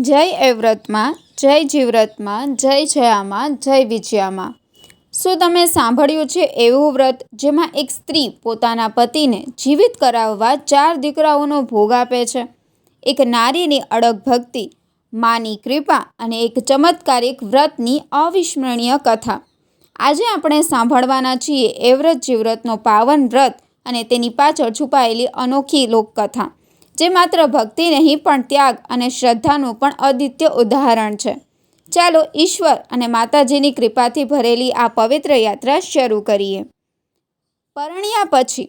જય એવ્રતમાં જય જીવ્રતમાં જય જયામાં, જય વિજયામાં. શું તમે સાંભળ્યું છે એવું વ્રત જેમાં એક સ્ત્રી પોતાના પતિને જીવિત કરાવવા ચાર દીકરાઓનો ભોગ આપે છે? એક નારીની અડગ ભક્તિ, માની કૃપા અને એક ચમત્કારિક વ્રતની અવિસ્મરણીય કથા. આજે આપણે સાંભળવાના છીએ એ વ્રત જીવ્રતનો પાવન વ્રત અને તેની પાછળ છુપાયેલી અનોખી લોકકથા. જે માત્ર ભક્તિ નહીં, પણ ત્યાગ અને શ્રદ્ધાનું પણ અદ્વિત્ય ઉદાહરણ છે. ચાલો ઈશ્વર અને માતાજીની કૃપાથી ભરેલી આ પવિત્ર યાત્રા શરૂ કરીએ. પરણ્યા પછી,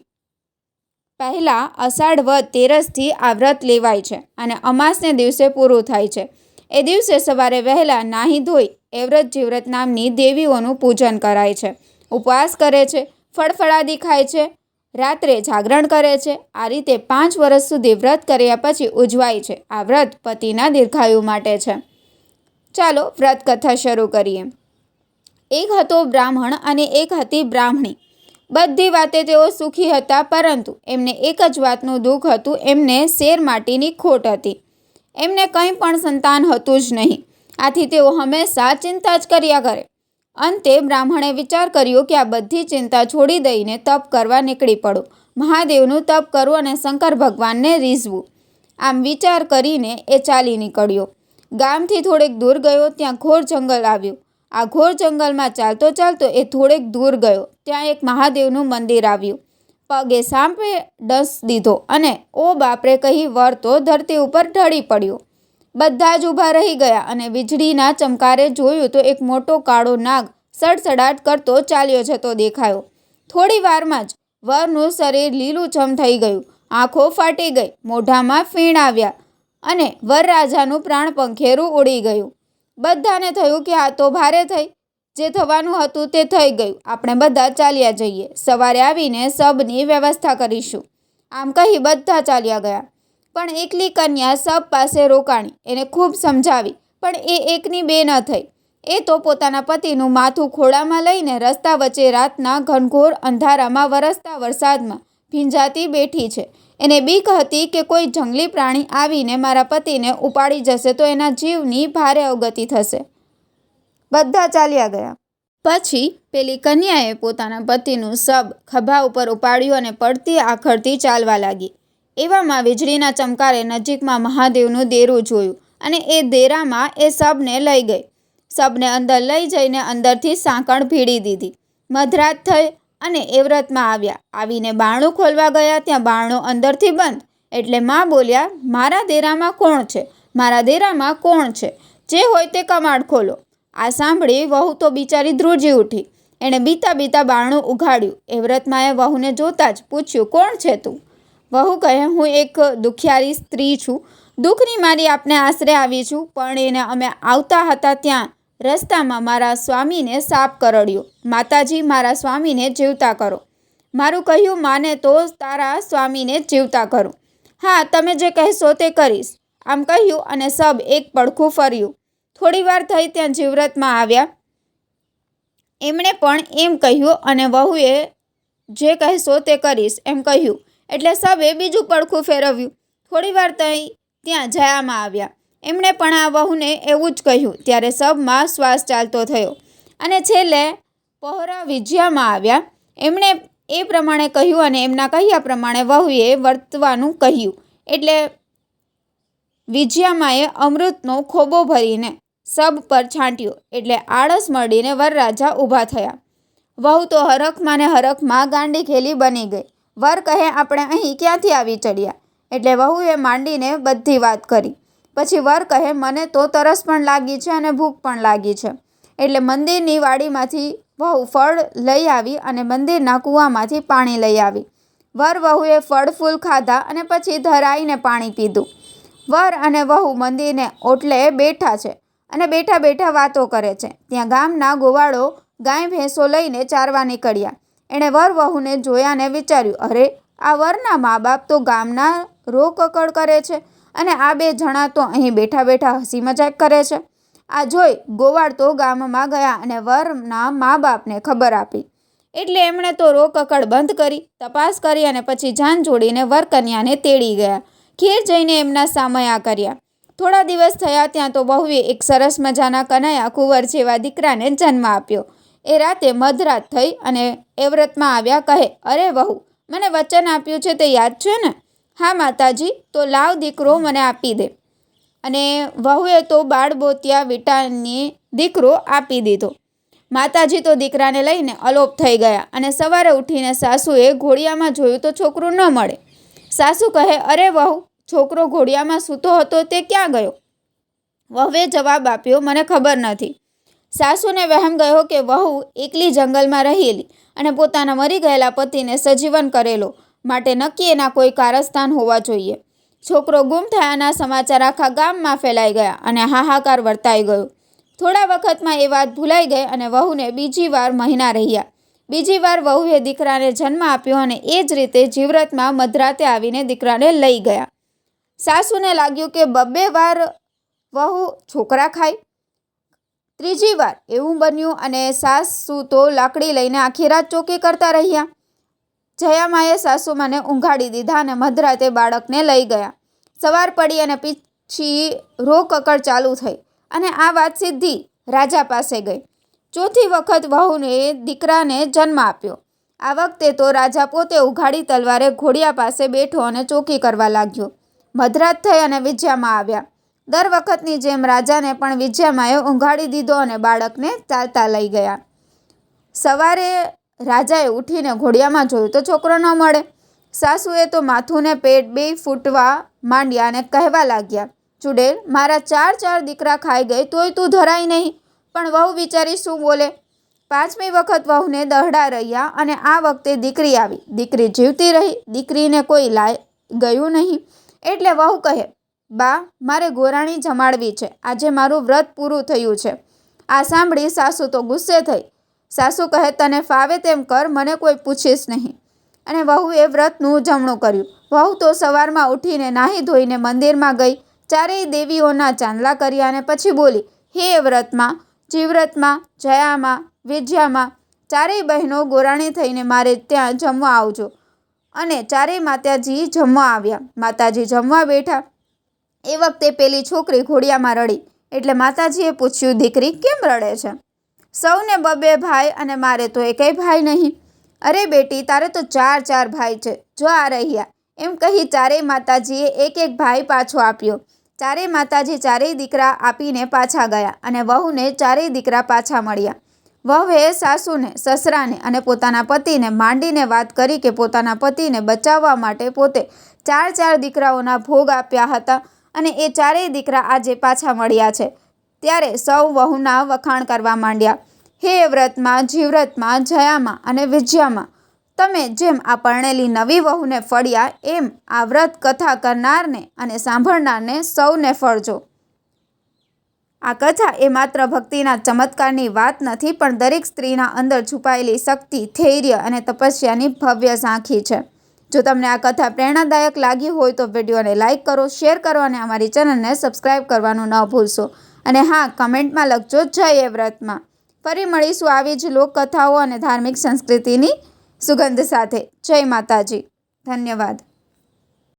પહેલાં અષાઢ વદ તેરસથી આ વ્રત લેવાય છે અને અમાસને દિવસે પૂરું થાય છે. એ દિવસે સવારે વહેલા નાહી ધોઈ એવ્રત જીવ્રત નામની દેવીઓનું પૂજન કરાય છે. ઉપવાસ કરે છે, ફળફળાદી ખાય છે રાત્રે જાગરણ કરે છે. આ રીતે પાંચ વર્ષ સુધી વ્રત કર્યા પછી ઉજવાય છે. આ વ્રત પતિના દીર્ઘાયુ માટે છે. ચાલો વ્રત કથા શરૂ કરીએ. એક હતો બ્રાહ્મણ અને એક હતી બ્રાહ્મણી. બધી વાતે તેઓ સુખી હતા, પરંતુ એમને એક જ વાતનું દુઃખ હતું. એમને શેર માટીની ખોટ હતી. એમને કંઈ પણ સંતાન હતું જ નહીં. આથી તેઓ હંમેશા ચિંતા જ કર્યા કરે. અંતે બ્રાહ્મણે વિચાર કર્યો કે આ બધી ચિંતા છોડી દઈને તપ કરવા નીકળી પડો. મહાદેવનું તપ કરવું અને શંકર ભગવાનને રીઝવું. આમ વિચાર કરીને એ ચાલી નીકળ્યો. ગામથી થોડેક દૂર ગયો, ત્યાં ઘોર જંગલ આવ્યું. આ ઘોર જંગલમાં ચાલતો ચાલતો એ થોડેક દૂર ગયો. ત્યાં એક મહાદેવનું મંદિર આવ્યું. પગે સાંપે ડસ દીધો અને, ઓ બાપરે, કહી વળતો ધરતી ઉપર ઢળી પડ્યો. બધા જ ઊભા રહી ગયા અને વીજળીના ચમકારે જોયું તો એક મોટો કાળો નાગ સડસડાટ કરતો ચાલ્યો જતો દેખાયો. થોડી વારમાં જ વરનું શરીર લીલુંછમ થઈ ગયું. આંખો ફાટી ગઈ, મોઢામાં ફીણ આવ્યા અને વરરાજાનું પ્રાણ પંખેરું ઉડી ગયું. બધાને થયું કે આ તો ભારે થઈ, જે થવાનું હતું તે થઈ ગયું. આપણે બધા ચાલ્યા જઈએ. સવારે આવીને સબની વ્યવસ્થા કરીશું. આમ કહી બધા ચાલ્યા ગયા. પણ એકલી કન્યા સબ પાસે રોકાણી, એને ખૂબ સમજાવી, પણ એ એકની બે ન થઈ. એ તો પોતાના પતિનું માથું ખોળામાં લઈને રસ્તા વચ્ચે રાતના ઘનઘોર અંધારામાં વરસતા વરસાદમાં ભીંજાતી બેઠી છે. એને બીક હતી કે કોઈ જંગલી પ્રાણી આવીને મારા પતિને ઉપાડી જશે તો એના જીવની ભારે અવગતિ થશે. બધા ચાલ્યા ગયા. પછી પેલી કન્યાએ પોતાના પતિનું સબ ખભા ઉપર ઉપાડ્યું અને પડતી આખડતી ચાલવા લાગી. એવામાં વીજળીના ચમકારે નજીકમાં મહાદેવનું દેરું જોયું અને એ દેરામાં એ સબને લઈ ગઈ. સબને અંદર લઈ જઈને અંદરથી સાંકળ ભીડી દીધી. મધરાત થઈ અને એ વ્રતમાં આવ્યા. આવીને બારણું ખોલવા ગયા ત્યાં બારણું અંદરથી બંધ. એટલે માં બોલ્યા, મારા દેરામાં કોણ છે? મારા દેરામાં કોણ છે? જે હોય તે કમાડ ખોલો. આ સાંભળી વહુ તો બિચારી ધ્રુજી ઉઠી. એણે બીતા બીતા બારણું ઉઘાડ્યું. એ વ્રતમાં એ વહુને જોતાં જ પૂછ્યું, કોણ છે તું? વહુ કહે, હું એક દુખિયારી સ્ત્રી છું. દુઃખની મારી આપને આશરે આવી છું, પણ એને અમે આવતા હતા ત્યાં રસ્તામાં મારા સ્વામીને સાપ કરડ્યો. માતાજી, મારા સ્વામીને જીવતા કરો. મારું કહ્યું માને તો તારા સ્વામીને જીવતા કરો. હા, તમે જે કહેશો તે કરીશ. આમ કહ્યું અને સબ એક પડખું ફર્યું. થોડી વાર થઈ ત્યાં જીવ્રતમાં આવ્યા. એમણે પણ એમ કહ્યું અને વહુએ જે કહેશો તે કરીશ. એમ કહ્યું એટલે સબે બીજું પડખું ફેરવ્યું. થોડી વાર થઈ ત્યાં જયામાં આવ્યા. એમણે પણ આ વહુને એવું જ કહ્યું, ત્યારે સબમાં શ્વાસ ચાલતો થયો. અને છેલ્લે પહોરા વિજયામાં આવ્યા. એમણે એ પ્રમાણે કહ્યું અને એમના કહ્યા પ્રમાણે વહુએ વર્તવાનું કહ્યું. એટલે વિજયામાએ અમૃતનો ખોબો ભરીને સબ પર છાંટ્યો, એટલે આળસ મળીને વરરાજા ઊભા થયા. વહુ તો હરખમાં ને હરખમાં ગાંડી ખેલી બની ગઈ. વર કહે, આપણે અહીં ક્યાંથી આવી ચડ્યા? એટલે વહુએ માંડીને બધી વાત કરી. પછી વર કહે, મને તો તરસ પણ લાગી છે અને ભૂખ પણ લાગી છે. એટલે મંદિરની વાડીમાંથી વહુ ફળ લઈ આવી અને મંદિરના કૂવામાંથી પાણી લઈ આવી. વર વહુએ ફળ, ફૂલ ખાધા અને પછી ધરાઈને પાણી પીધું. વર અને વહુ મંદિરને ઓટલે બેઠા છે અને બેઠા બેઠા વાતો કરે છે. ત્યાં ગામના ગોવાળો ગાય, ભેંસો લઈને ચારવા નીકળ્યા. એણે વર વહુને જોયા વિચાર્યું, અરે, આ વરના મા બાપ તો ગામના રોકકડ કરે છે અને આ બે જણા તો અહીં બેઠા બેઠા હસી મજાક કરે છે. આ જોઈ ગોવાળ તો ગામમાં ગયા અને વરના મા બાપને ખબર આપી. એટલે એમણે તો રોકકડ બંધ કરી, તપાસ કરી અને પછી જાન જોડીને વર કન્યાને તેડી ગયા. ઘેર જઈને એમના સામયા કર્યા. થોડા દિવસ થયા ત્યાં તો વહુએ એક સરસ મજાના કનૈયા કુંવર જેવા દીકરાને જન્મ આપ્યો. એ રાતે મધરાત થઈ અને એ વ્રતમાં આવ્યા, કહે, અરે વહુ, મને વચન આપ્યું છે તે યાદ છે ને? હા, માતાજી, તો લાવ દીકરો મને આપી દે. અને વહુએ તો બાળબોતિયા વિટાની દીકરો આપી દીધો. માતાજી તો દીકરાને લઈને અલોપ થઈ ગયા અને સવારે ઉઠીને સાસુએ ઘોડિયામાં જોયું તો છોકરું ન મળે. સાસુ કહે, અરે વહુ, છોકરો ઘોડિયામાં સૂતો હતો તે ક્યાં ગયો? વહુએ જવાબ આપ્યો, મને ખબર નથી. સાસુને વહેમ ગયો કે વહુ એકલી જંગલમાં રહેલી અને પોતાના મરી ગયેલા પતિને સજીવન કરેલો. માટે નક્કી એના કોઈ કારસ્થાન હોવા જોઈએ. છોકરો ગુમ થયાના સમાચાર આખા ગામમાં ફેલાઈ ગયા અને હાહાકાર વર્તાઈ ગયો. થોડા વખતમાં એ વાત ભૂલાઈ ગઈ અને વહુને બીજી વાર મહિના રહ્યા. બીજી વાર વહુએ દીકરાને જન્મ આપ્યો અને એ જ રીતે જીવ્રતમાં મધરાતે આવીને દીકરાને લઈ ગયા. સાસુને લાગ્યું કે બબ્બે વાર વહુ છોકરા ખાય. ત્રીજી વાર એવું બન્યું અને સાસુ તો લાકડી લઈને આખી રાત ચોકી કરતા રહ્યા. જયામાએ સાસુમાને ઊંઘાડી દીધા અને મધરાતે બાળકને લઈ ગયા. સવાર પડી અને પછી રોકકડ ચાલુ થઈ અને આ વાત સીધી રાજા પાસે ગઈ. ચોથી વખત વહુને દીકરાને જન્મ આપ્યો. આ વખતે તો રાજા પોતે ઉઘાડી તલવારે ઘોડિયા પાસે બેઠો અને ચોકી કરવા લાગ્યો. મધરાત થઈ અને વિજયામાં આવ્યા. દર વખતની જેમ રાજાને પણ વિજયામાએ ઊંઘાડી દીધો અને બાળકને ચાલતા લઈ ગયા. સવારે રાજાએ ઉઠીને ઘોડિયામાં જોયું તો છોકરો ન મળે. સાસુએ તો માથુંને પેટ બે ફૂટવા માંડ્યા અને કહેવા લાગ્યા, ચુડેલ, મારા ચાર ચાર દીકરા ખાઈ ગઈ, તોય તું ધરાય નહીં. પણ વહુ વિચારી શું બોલે? પાંચમી વખત વહુને દહડા રહ્યા અને આ વખતે દીકરી આવી. દીકરી જીવતી રહી, દીકરીને કોઈ લાય ગયું નહીં. એટલે વહુ કહે બા, મારે ગોરાણી જમાડવી છે. આજે મારું વ્રત પૂરું થયું છે. આ સાંભળી સાસુ તો ગુસ્સે થઈ. સાસુ કહે, તને ફાવે તેમ કર, મને કોઈ પૂછીશ નહીં. અને વહુએ વ્રતનું જમણું કર્યું. વહુ તો સવારમાં ઉઠીને નાહી ધોઈને મંદિરમાં ગઈ. ચારેય દેવીઓના ચાંદલા કર્યા અને પછી બોલી, હે વ્રતમાં, જીવ્રતમાં, જયામાં, વિજયામાં, ચારેય બહેનો ગોરાણી થઈને મારે ત્યાં જમવા આવજો. અને ચારેય માતાજી જમવા આવ્યા. માતાજી જમવા બેઠા. એ વખતે પેલી છોકરી ઘોડિયામાં રડી. એટલે માતાજીએ પૂછ્યું, દીકરી, કેમ રડે છે? સૌને બબે ભાઈ અને મારે તો એકેય ભાઈ નહીં. અરે બેટી, તારે તો ચાર ચાર ભાઈ છે. જો આ રહ્યા. એમ કહી ચારેય માતાજીએ એક એક ભાઈ પાછો આપ્યો. ચારેય માતાજી ચારેય દીકરા આપીને પાછા ગયા અને વહુને ચારેય દીકરા પાછા મળ્યા. વહુએ સાસુને, સસરાને અને પોતાના પતિને માંડીને વાત કરી કે પોતાના પતિને બચાવવા માટે પોતે ચાર ચાર દીકરાઓના ભોગ આપ્યા હતા. અને એ ચારેય દીકરા આજે પાછા મળ્યા છે. ત્યારે સૌ વહુના વખાણ કરવા માંડ્યા. હે વ્રતમાં, જીવ્રતમાં, જયામાં અને વિજયામાં. તમે જેમ આ પરણેલી નવી વહુને ફળ્યા, એમ આ વ્રત કથા કરનારને અને સાંભળનારને સૌને ફળજો. આ કથા એ માત્ર ભક્તિના ચમત્કારની વાત નથી, પણ દરેક સ્ત્રીના અંદર છુપાયેલી શક્તિ, ધૈર્ય અને તપસ્યાની ભવ્ય ઝાંખી છે. જો તમને આ કથા પ્રેરણાદાયક લાગી હોય તો વિડીયોને લાઇક કરો, શેર કરો અને અમારી ચેનલને સબસ્ક્રાઈબ કરવાનું ન ભૂલશો. અને હા, કમેન્ટમાં લખજો, જય એ વ્રતમાં. ફરી મળીશું આવી જ લોકકથાઓ અને ધાર્મિક સંસ્કૃતિની સુગંધ સાથે. જય માતાજી. ધન્યવાદ.